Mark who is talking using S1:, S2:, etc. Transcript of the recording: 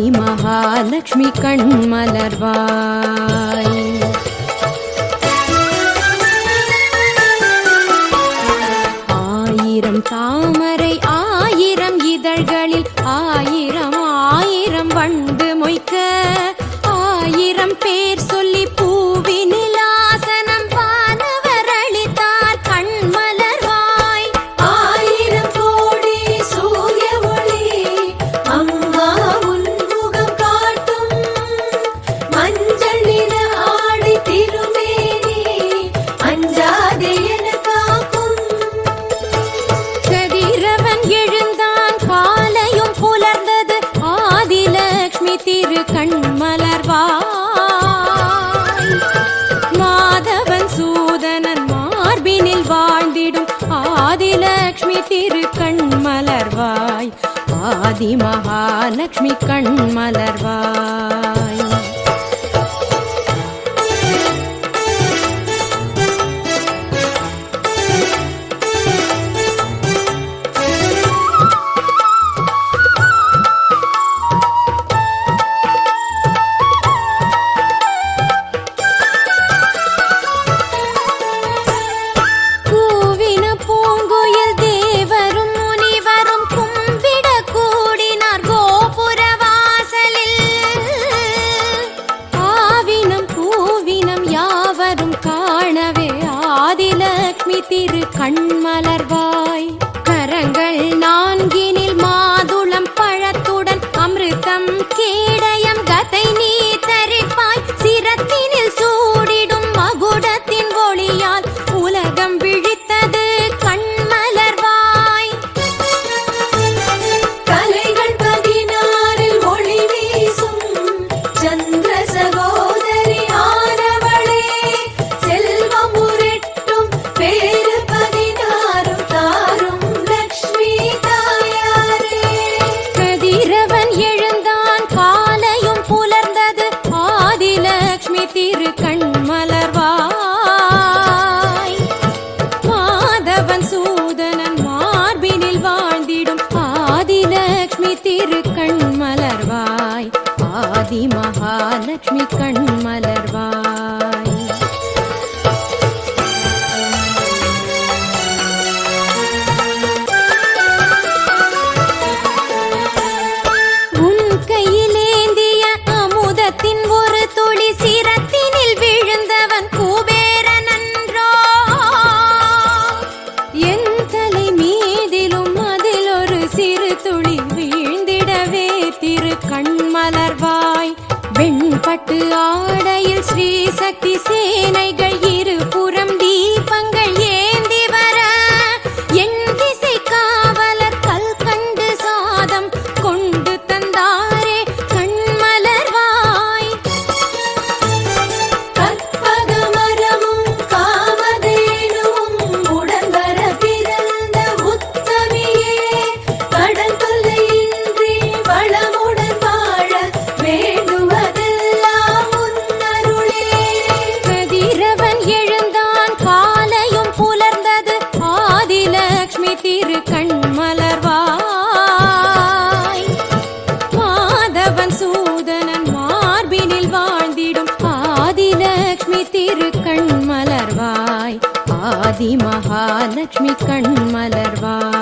S1: ஆதி மகாலட்சுமி கண்மலர்வாய் ஆயிரம் தாமரை ஆயிரம் இதழ்களில் ஆயிரம் ஆயிரம் வண்டு திரு கண்மலர்வாய் மாதவன் சூதனன் மார்பினில் வாழ்ந்திடும் ஆதிலக்ஷ்மி திரு கண்மலர்வாய் ஆதி மகாலட்சுமி கண்மலர்வாய் கண்ணு திரு கண்மலர்வாய். மாதவன் சூதனன் மார்பினில் வாழ்ந்திடும் ஆதிலக்ஷ்மி திரு கண்மலர்வாய். ஆதி மகாலட்சுமி கண்மலர்வாய். ஆதி மகாலட்சுமி கண் மலர்வார்